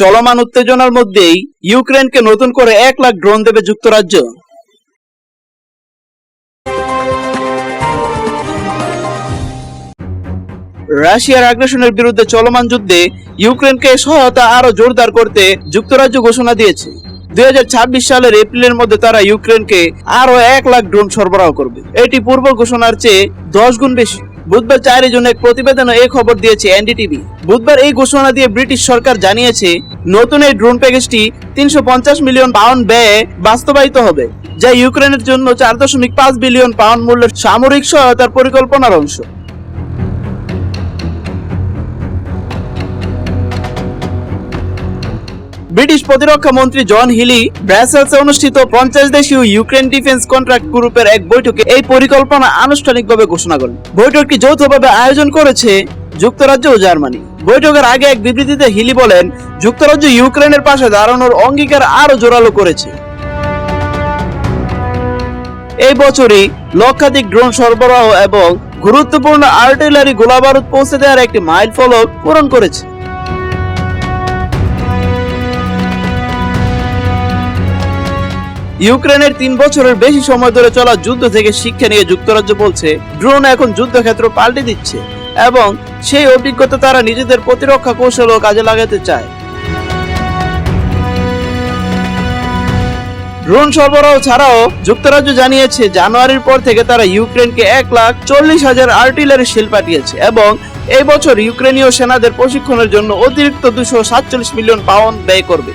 চলমান উত্তেজনার মধ্যেই ইউক্রেনকে নতুন করে এক লাখ ড্রোন দেবে যুক্তরাজ্য। রাশিয়ার আগ্রাসনের বিরুদ্ধে চলমান যুদ্ধে ইউক্রেনকে সহায়তা আরও জোরদার করতে যুক্তরাজ্য ঘোষণা দিয়েছে। দুই ছাব্বিশ সালের এপ্রিলের মধ্যে তারা ইউক্রেনকে আরও এক লাখ ড্রোন সরবরাহ করবে। এটি পূর্ব ঘোষণার চেয়ে দশ গুণ বেশি। বুধবার চারের জন্য এক প্রতিবেদনে এই খবর দিয়েছে এনডিটিভি। বুধবার এই ঘোষণা দিয়ে ব্রিটিশ সরকার জানিয়েছে, নতুন এই ড্রোন প্যাকেজটি তিনশো পঞ্চাশ মিলিয়ন পাউন্ড ব্যয়ে বাস্তবায়িত হবে, যা ইউক্রেনের জন্য চার দশমিক পাঁচ বিলিয়ন পাউন্ড মূল্যের সামরিক সহায়তার পরিকল্পনার অংশ। ব্রিটিশ প্রতিরক্ষা মন্ত্রী জন হিলি ব্রাসেলসে অনুষ্ঠিত পঞ্চাশ দেশীয় ইউক্রেন ডিফেন্স কন্ট্রাক্ট গ্রুপের এক বৈঠকে এই পরিকল্পনা আনুষ্ঠানিকভাবে ঘোষণা করেন বৈঠকটি যৌথভাবে আয়োজন করেছে যুক্তরাজ্য ও জার্মানি। বৈঠকের আগে এক বিবৃতিতে হিলি বলেন, যুক্তরাজ্য ইউক্রেনের পাশে দাঁড়ানোর অঙ্গীকার আরও জোরালো করেছে। এই বছরই লক্ষাধিক ড্রোন সরবরাহ এবং গুরুত্বপূর্ণ আর্টিলারি গোলাবারুদ পৌঁছে দেওয়ার একটি মাইল ফলক পূরণ করেছে। ইউক্রেনের তিন বছরের বেশি সময় ধরে চলা যুদ্ধ থেকে শিক্ষা নিয়ে যুক্তরাজ্য বলছে, ড্রোন এখন যুদ্ধক্ষেত্র পাল্টে দিচ্ছে এবং সেই অভিজ্ঞতা তারা নিজেদের প্রতিরক্ষা কৌশলও কাজে লাগাতে চায়। ড্রোন সরবরাহ ছাড়াও যুক্তরাজ্য জানিয়েছে, জানুয়ারির পর থেকে তারা ইউক্রেনকে এক লাখ চল্লিশ হাজার আর্টিলারি শিল পাঠিয়েছে এবং এই বছর ইউক্রেনীয় সেনাদের প্রশিক্ষণের জন্য অতিরিক্ত দুশো সাতচল্লিশ মিলিয়ন পাউন্ড ব্যয় করবে।